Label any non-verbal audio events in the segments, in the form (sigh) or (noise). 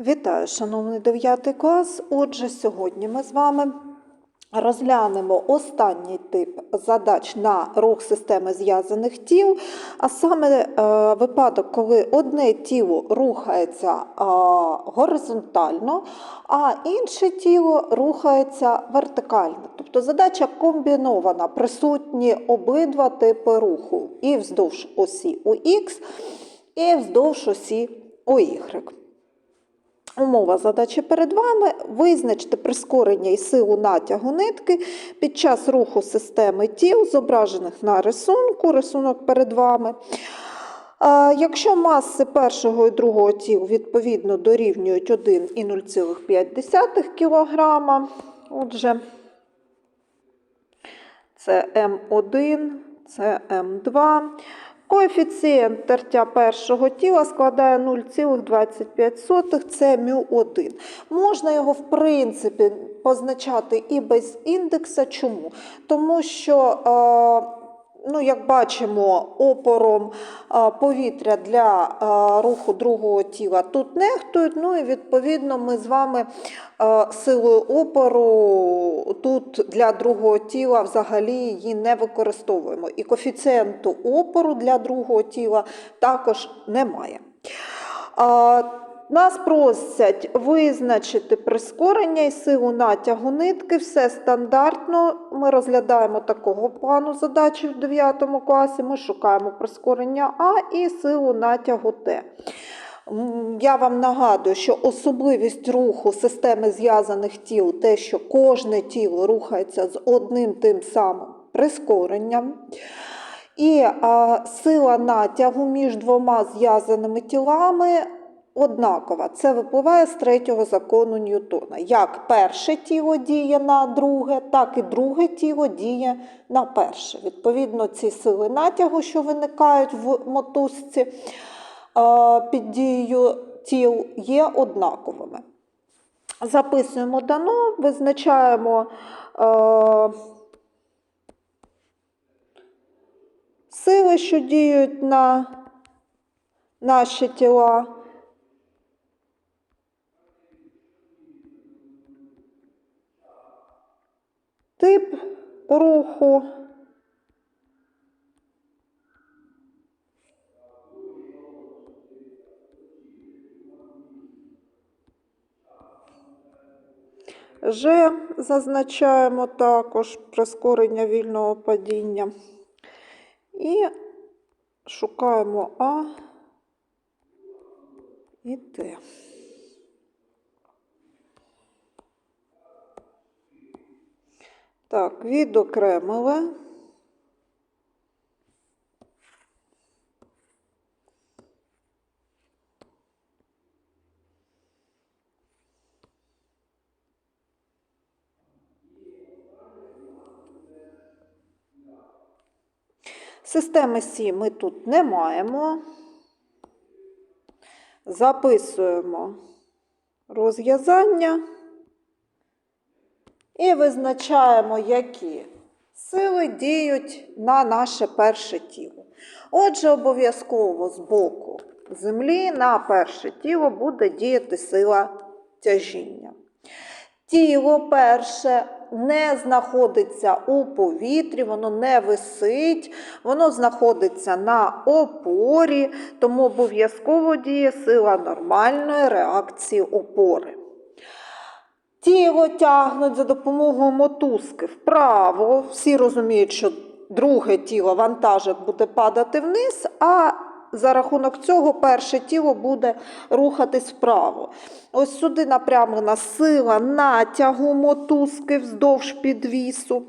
Вітаю, шановний 9 клас. Отже, сьогодні ми з вами розглянемо останній тип задач на рух системи зв'язаних тіл, а саме е, випадок, коли одне тіло рухається е, горизонтально, а інше тіло рухається вертикально. Тобто задача комбінована, присутні обидва типи руху і вздовж осі УХ, і вздовж осі УY. Умова задачі перед вами визначити прискорення і силу натягу нитки під час руху системи тіл, зображених на рисунку, рисунок перед вами. Якщо маси першого і другого тіл відповідно дорівнюють 1 і 0,5 кг, отже, це М1, це М2. Коефіцієнт тертя першого тіла складає 0,25, це μ1. Можна його, в принципі, позначати і без індекса. Чому? Тому що, е, ну, як бачимо, опором повітря для руху другого тіла тут нехтують, ну і відповідно ми з вами силою опору тут для другого тіла взагалі її не використовуємо. І коефіцієнту опору для другого тіла також немає. Нас просять визначити прискорення і силу натягу нитки. Все стандартно. Ми розглядаємо такого плану задачі в 9 класі. Ми шукаємо прискорення А і силу натягу Т. Я вам нагадую, що особливість руху системи зв'язаних тіл те, що кожне тіло рухається з одним тим самим прискоренням. І а, сила натягу між двома зв'язаними тілами однакова. Це випливає з третього закону Ньютона. Як перше тіло діє на друге, так і друге тіло діє на перше. Відповідно, ці сили натягу, що виникають в мотузці під дією тіл, є однаковими. Записуємо дано, визначаємо. е, Сили, що діють на наші тіла. Тип руху. Ж зазначаємо також прискорення вільного падіння. І шукаємо А і Т. Так, відокремили. Системи Сі ми тут не маємо. Записуємо розв'язання і визначаємо, які сили діють на наше перше тіло. Отже, обов'язково з боку землі на перше тіло буде діяти сила тяжіння. Тіло перше не знаходиться у повітрі, воно не висить, воно знаходиться на опорі, тому обов'язково діє сила нормальної реакції опори. Тіло тягнуть за допомогою мотузки вправо. Всі розуміють, що друге тіло вантажик буде падати вниз, а за рахунок цього перше тіло буде рухатись вправо. Ось сюди напрямлена сила натягу мотузки вздовж підвісу.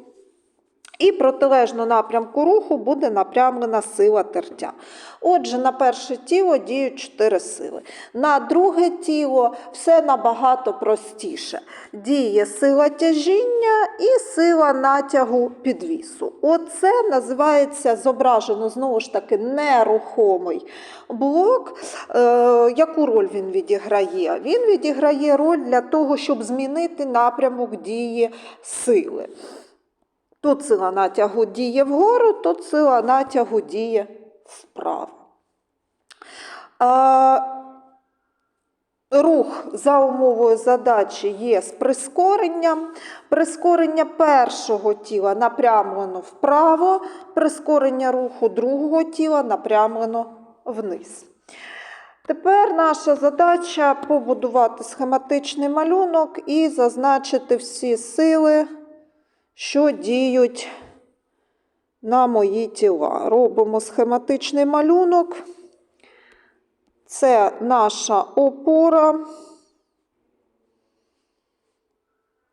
І протилежно напрямку руху буде напрямлена сила тертя. Отже, на перше тіло діють чотири сили. На друге тіло все набагато простіше. Діє сила тяжіння і сила натягу підвісу. Оце називається зображено знову ж таки нерухомий блок. Е, яку роль він відіграє? Він відіграє роль для того, щоб змінити напрямок дії сили. Тут сила натягу діє вгору, тут сила натягу діє вправо. А, рух за умовою задачі є з прискоренням. Прискорення першого тіла напрямлено вправо, прискорення руху другого тіла напрямлено вниз. Тепер наша задача побудувати схематичний малюнок і зазначити всі сили, що діють на мої тіла. Робимо схематичний малюнок. Це наша опора.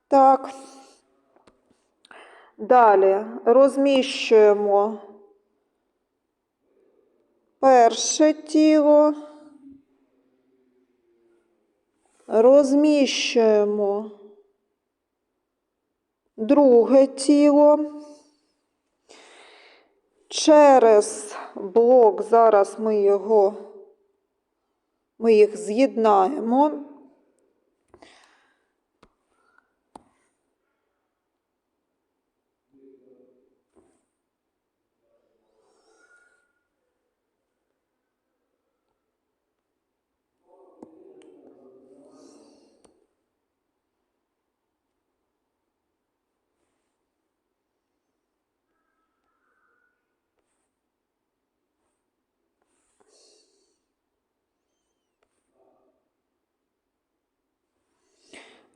Так. Далі розміщуємо перше тіло. Розміщуємо друге тіло. Через блок зараз ми його ми їх з'єднаємо. О,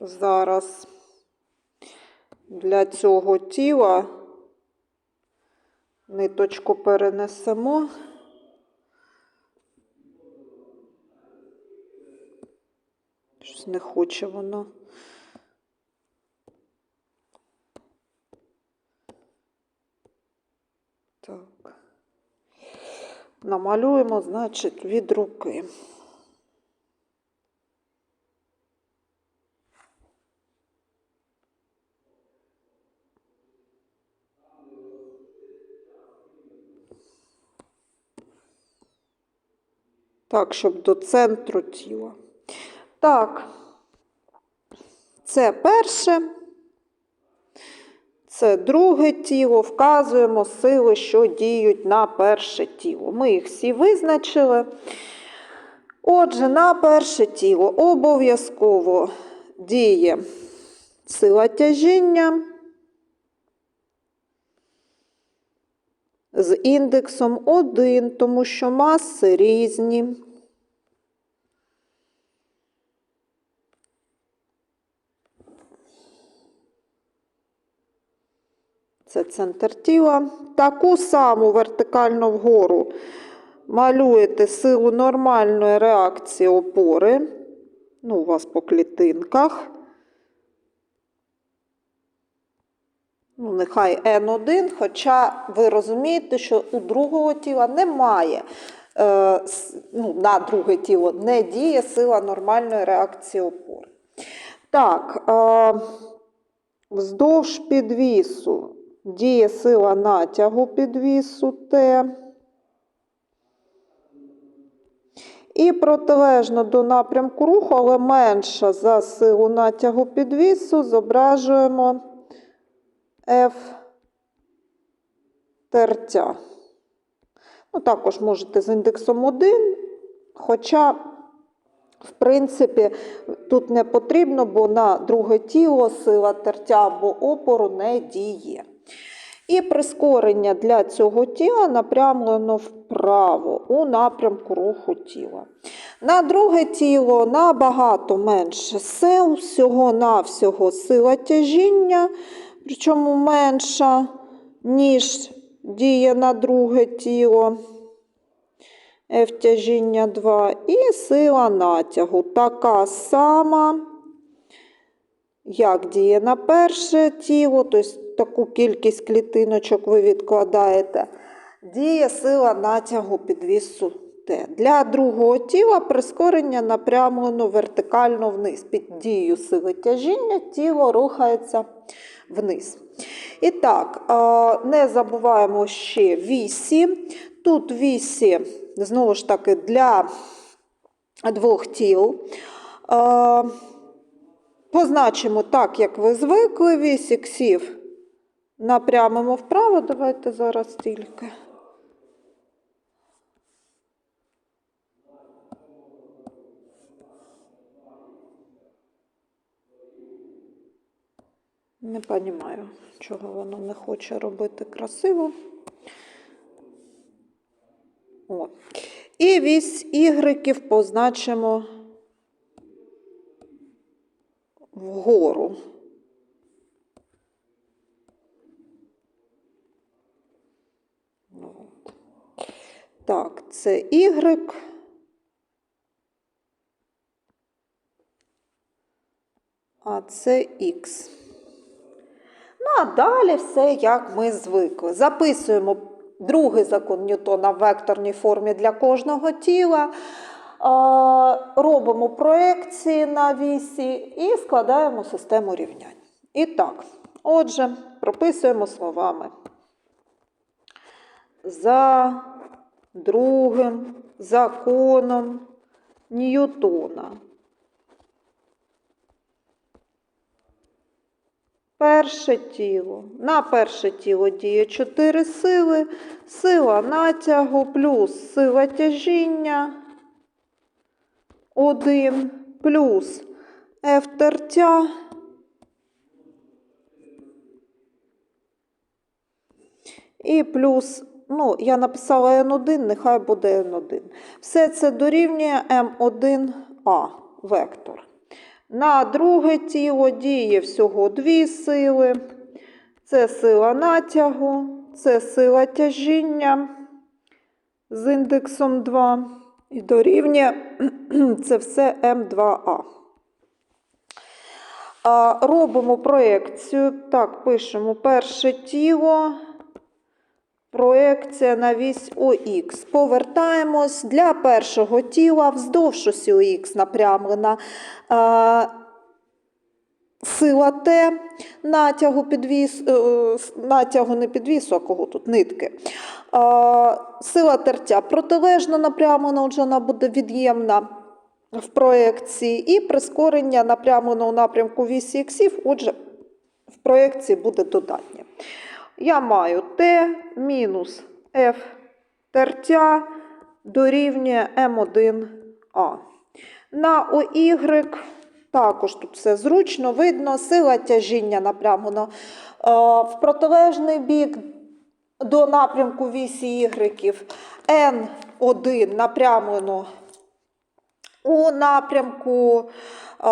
Зараз для цього тіла ниточку перенесемо. Щось не хоче воно. Так. Намалюємо, значить, від руки. Так, щоб до центру тіла. Так, це перше. Це друге тіло. Вказуємо сили, що діють на перше тіло. Ми їх всі визначили. Отже, на перше тіло обов'язково діє сила тяжіння. З індексом 1, тому що маси різні. Це центр тіла. Таку саму вертикально вгору малюєте силу нормальної реакції опори. Ну, у вас по клітинках. Ну, нехай N1, хоча ви розумієте, що у другого тіла немає, е, ну, на друге тіло не діє сила нормальної реакції опори. Так, е, вздовж підвісу діє сила натягу підвісу Т. І протилежно до напрямку руху, але менша за силу натягу підвісу, зображуємо F тертя. Ну, також можете з індексом 1, хоча, в принципі, тут не потрібно, бо на друге тіло сила тертя або опору не діє. І прискорення для цього тіла напрямлено вправо у напрямку руху тіла. На друге тіло набагато менше сил, всього-навсього сила тяжіння причому менша, ніж діє на друге тіло. F тяжіння 2 і сила натягу. Така сама, як діє на перше тіло, тобто таку кількість клітиночок ви відкладаєте, діє сила натягу підвісу Т. Для другого тіла прискорення напрямлено вертикально вниз. Під дією сили тяжіння тіло рухається вниз. І так, не забуваємо ще вісі. Тут вісі, знову ж таки, для двох тіл. Позначимо так, як ви звикли, вісі ксів напрямимо вправо. Давайте зараз тільки. Не розумію, чого воно не хоче робити красиво. О. І вісь ігреків позначимо вгору. Так, це Y. А це Х. Ну, а далі все, як ми звикли. Записуємо другий закон Ньютона в векторній формі для кожного тіла. Робимо проекції на вісі і складаємо систему рівнянь. І так, отже, прописуємо словами. За другим законом Ньютона. Перше тіло. На перше тіло діє 4 сили. Сила натягу плюс сила тяжіння 1 плюс F тертя. І плюс, ну, я написала N1, нехай буде N1. Все це дорівнює М1А вектор. На друге тіло діє всього дві сили. Це сила натягу, це сила тяжіння з індексом 2. І дорівнює (clears throat) це все М2А. Робимо проекцію. Так, пишемо перше тіло. Проекція на вісь ОХ. Повертаємось для першого тіла вздовж осі ОХ напрямлена е, сила Т, натягу підвіс, е, натягу не підвісу, а кого тут нитки. Е, сила тертя протилежно напрямлена, отже, вона буде від'ємна в проекції, і прискорення напрямлено у напрямку вісі іксів, отже, в проекції буде додатнє. Я маю Т мінус F тертя дорівнює М1А. На ОY також тут все зручно видно, сила тяжіння напрямлено е, в протилежний бік до напрямку вісі Y. N1 напрямлено у напрямку е,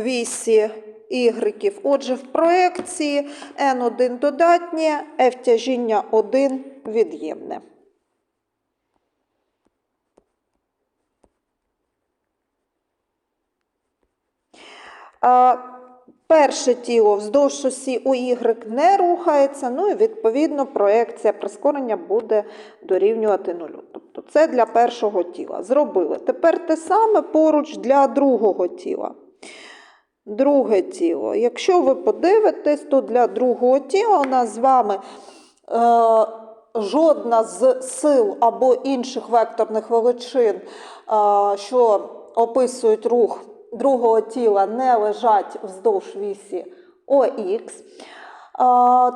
вісі Y. Отже, в проекції N1 додатнє, F тяжіння 1 від'ємне. Перше тіло вздовж осі ОY не рухається, ну і відповідно проекція прискорення буде дорівнювати нулю. Тобто це для першого тіла. Зробили. Тепер те саме поруч для другого тіла. Друге тіло. Якщо ви подивитесь, то для другого тіла у нас з вами е, жодна з сил або інших векторних величин, е, що описують рух другого тіла, не лежать вздовж вісі ОХ.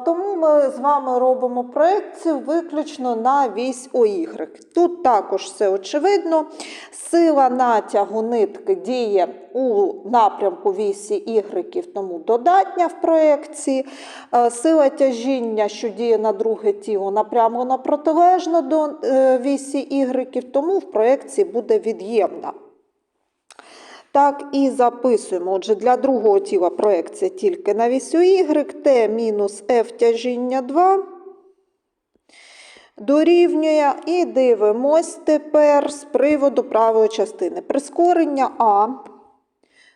Тому ми з вами робимо проекцію виключно на вісь ОY. Тут також все очевидно. Сила натягу нитки діє у напрямку вісі Y, тому додатня в проекції. Е, Сила тяжіння, що діє на друге тіло, напрямлено протилежно до е, вісі Y, тому в проекції буде від'ємна. Так і записуємо. Отже, для другого тіла проекція тільки на вісю Y, Т мінус F тяжіння 2 дорівнює. І дивимось тепер з приводу правої частини. Прискорення А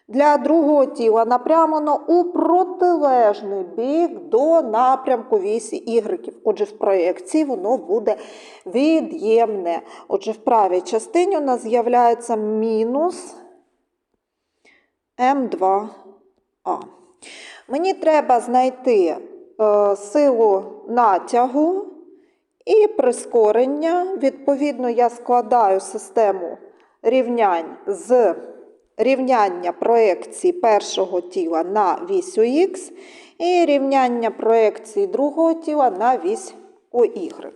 для другого тіла напрямлено у протилежний бік до напрямку вісі Y. Отже, в проєкції воно буде від'ємне. Отже, в правій частині у нас з'являється мінус М2А. Мені треба знайти е, силу натягу і прискорення. Відповідно, я складаю систему рівнянь з рівняння проекції першого тіла на вісь ОХ і рівняння проекції другого тіла на вісь ОY.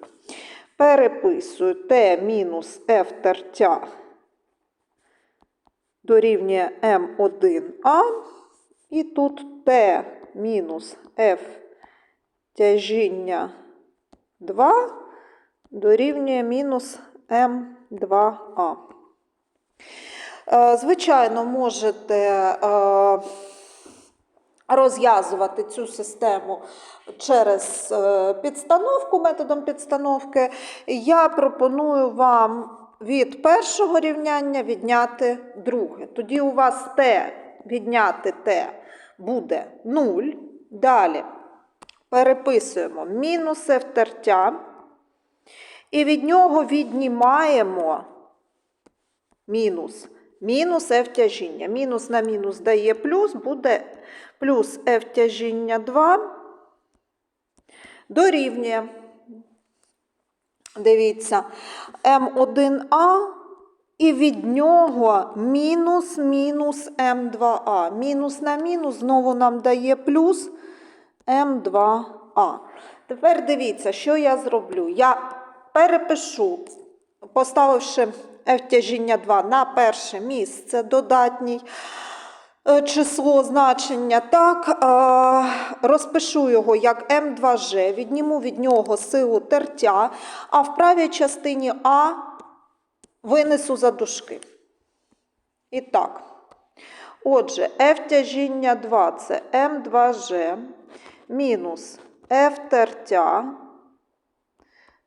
Переписую Т мінус F тертя дорівнює М1А. І тут Т мінус F тяжіння 2 дорівнює мінус М2А. Е, Звичайно, можете е, розв'язувати цю систему через е, підстановку, методом підстановки. Я пропоную вам від першого рівняння відняти друге. Тоді у вас Т відняти Т буде 0. Далі переписуємо мінус F тертя. І від нього віднімаємо мінус. Мінус F тяжіння. Мінус на мінус дає плюс, буде плюс F тяжіння 2 дорівнює. Дивіться, М1А і від нього мінус мінус М2А. Мінус на мінус знову нам дає плюс М2А. Тепер дивіться, що я зроблю. Я перепишу, поставивши F тяжіння 2 на перше місце додатній число значення. Так, е, розпишу його як М2G, відніму від нього силу тертя, а в правій частині А винесу за дужки. І так. Отже, F тяжіння 2 це М2G мінус F тертя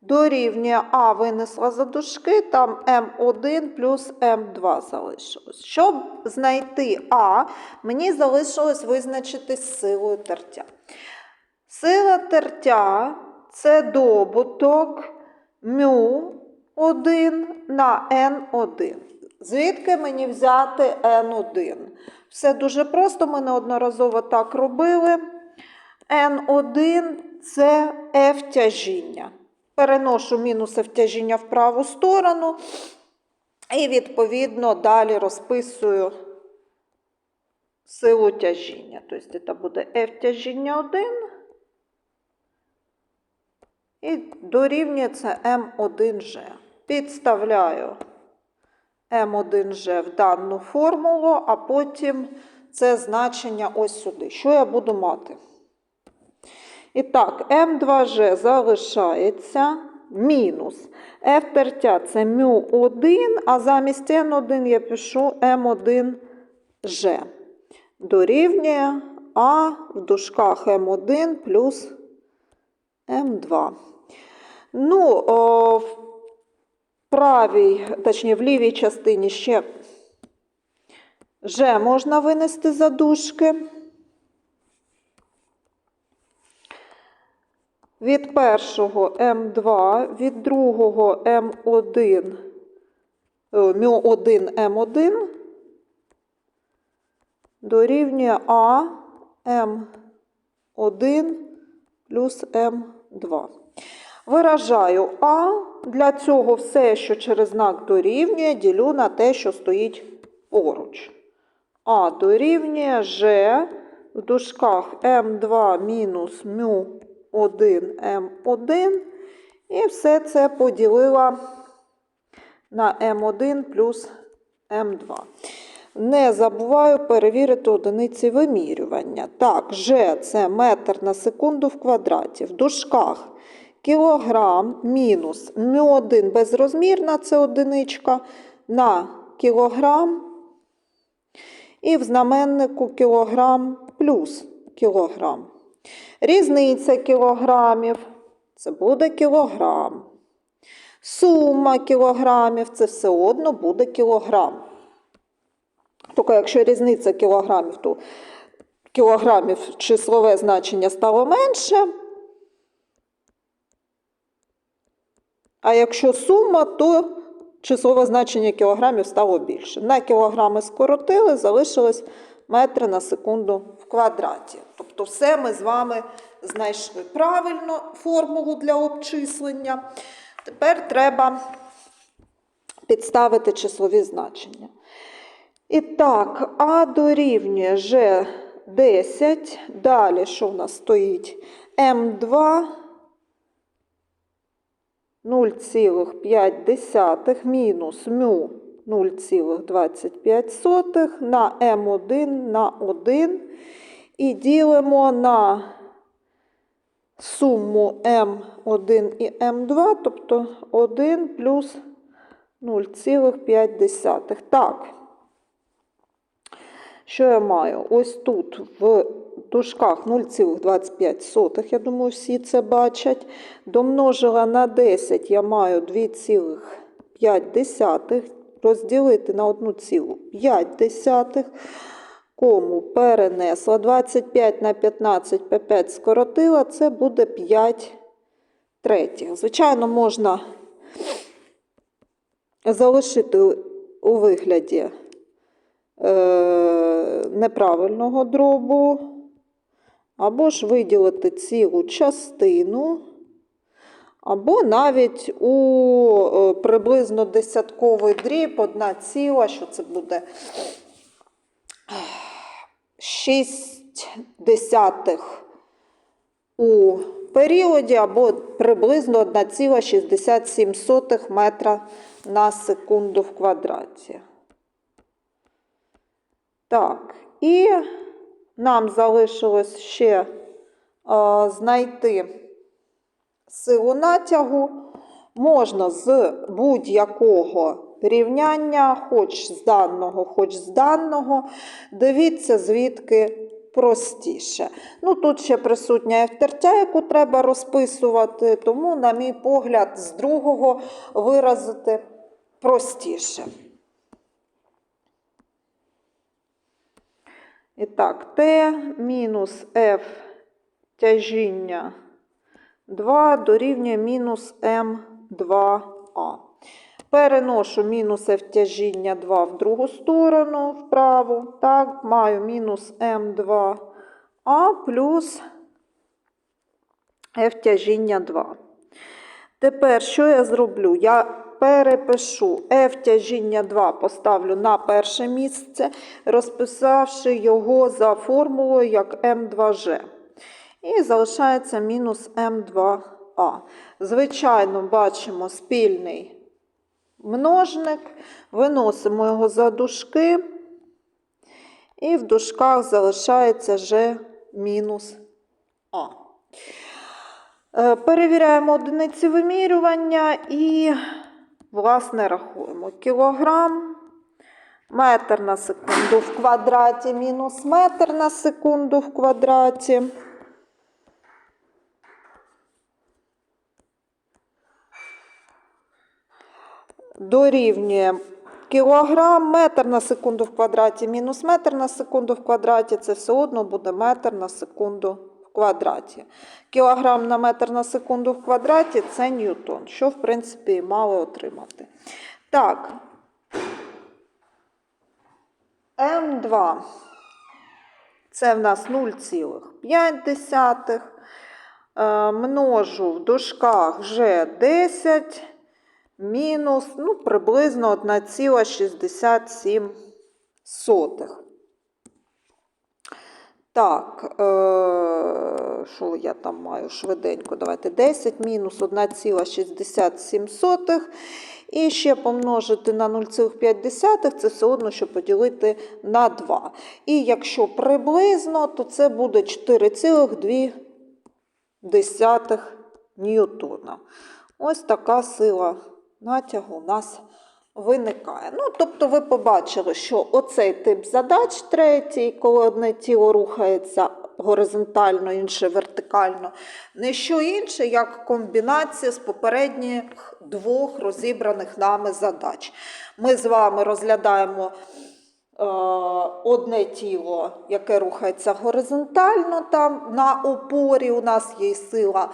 дорівнює А винесла за дужки, там М1 плюс М2 залишилось. Щоб знайти А, мені залишилось визначити силою тертя. Сила тертя це добуток μ1 на N1. Звідки мені взяти N1? Все дуже просто, ми неодноразово так робили. N1 це F тяжіння. Переношу мінус F тяжіння в праву сторону. І, відповідно, далі розписую силу тяжіння. Тобто, це буде F тяжіння 1. І дорівнює це М1G. Підставляю М1G в дану формулу, а потім це значення ось сюди. Що я буду мати? І так, М2G залишається мінус. F тертя це μ1, а замість N1 я пишу М1G. Дорівнює А в дужках М1 плюс М2. Ну, о, в правій, точніше, в лівій частині ще G можна винести за дужки. Від першого М2, від другого М1, Мю1 М1 дорівнює А М1 плюс М2. Виражаю А. Для цього все, що через знак дорівнює, ділю на те, що стоїть поруч. А дорівнює Ж в дужках М2 мінус μ1 М1. І все це поділила на М1 плюс М2. Не забуваю перевірити одиниці вимірювання. Так, Ж це метр на секунду в квадраті. В дужках кілограм мінус М1 безрозмірна, це одиничка, на кілограм. І в знаменнику кілограм плюс кілограм. Різниця кілограмів це буде кілограм. Сума кілограмів це все одно буде кілограм. Тільки якщо різниця кілограмів, то кілограмів числове значення стало менше. А якщо сума, то числове значення кілограмів стало більше. На кілограми скоротили, залишилось метри на секунду квадраті. Тобто, все ми з вами знайшли правильно формулу для обчислення. Тепер треба підставити числові значення. І так, А дорівнює Ж 10. Далі, що в нас стоїть? М2 0,5 мінус μ 0,25 на М1 на 1 і ділимо на суму М1 і М2, тобто 1 плюс 0,5. Так. Що я маю? Ось тут в дужках 0,25, я думаю, всі це бачать. Домножила на 10 я маю 2,5. Розділити на 1,5. Кому перенесла 25 на 15 П5 скоротила, це буде 5 третіх. Звичайно, можна залишити у вигляді е, неправильного дробу, або ж виділити цілу частину, або навіть у е, приблизно десятковий дріб, одна ціла, що це буде 6 десятих у періоді, або приблизно 1,67 метра на секунду в квадраті. Так, і нам залишилось ще а, знайти силу натягу. Можна з будь-якого рівняння, хоч з даного, хоч з даного. Дивіться, звідки простіше. Ну, тут ще присутня втертя, яку треба розписувати, тому, на мій погляд, з другого виразити простіше. І так, Т мінус F тяжіння 2 дорівнює мінус М2А. Переношу мінус F тяжіння 2 в другу сторону вправо. Так, маю мінус М2А плюс F тяжіння 2. Тепер, що я зроблю? Я перепишу F тяжіння 2, поставлю на перше місце, розписавши його за формулою як М2G. І залишається мінус М2А. Звичайно, бачимо спільний множник, виносимо його за дужки, і в дужках залишається G мінус А. Е, Перевіряємо одиниці вимірювання і, власне, рахуємо кілограм, метр на секунду в квадраті, мінус метр на секунду в квадраті. Дорівнює кілограм, метр на секунду в квадраті, мінус метр на секунду в квадраті, це все одно буде метр на секунду в квадраті. Кілограм на метр на секунду в квадраті це ньютон, що, в принципі, мало отримати. Так. М2. Це в нас 0,5. Е, Множу в дужках вже 10 мінус ну, приблизно 1,67. Так, е, що я там маю швиденько? Давайте 10 мінус 1,67. І ще помножити на 0,5 це все одно, що поділити на 2. І якщо приблизно, то це буде 4,2 ньютона. Ось така сила натягу у нас виникає. Ну, тобто ви побачили, що оцей тип задач третій, коли одне тіло рухається горизонтально, інше вертикально, не що інше, як комбінація з попередніх двох розібраних нами задач. Ми з вами розглядаємо. е, Одне тіло, яке рухається горизонтально, там на опорі у нас є сила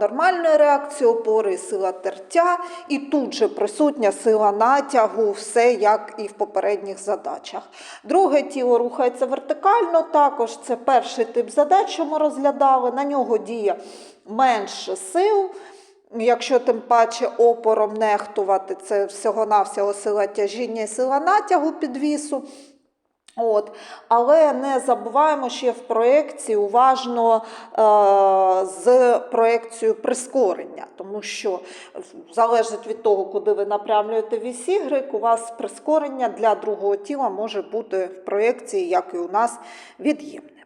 нормальної реакції опори, сила тертя, і тут же присутня сила натягу, все як і в попередніх задачах. Друге тіло рухається вертикально, також це перший тип задач, що ми розглядали. На нього діє менше сил. Якщо тим паче опором нехтувати, це всього-навсього сила тяжіння і сила натягу підвісу. От. Але не забуваємо ще в проєкції уважно е, з проєкцією прискорення, тому що залежить від того, куди ви напрямлюєте вісь Y, у вас прискорення для другого тіла може бути в проєкції, як і у нас, від'ємне.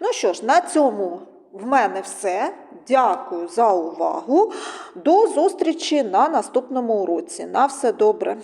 Ну що ж, на цьому в мене все. Дякую за увагу. До зустрічі на наступному уроці. На все добре.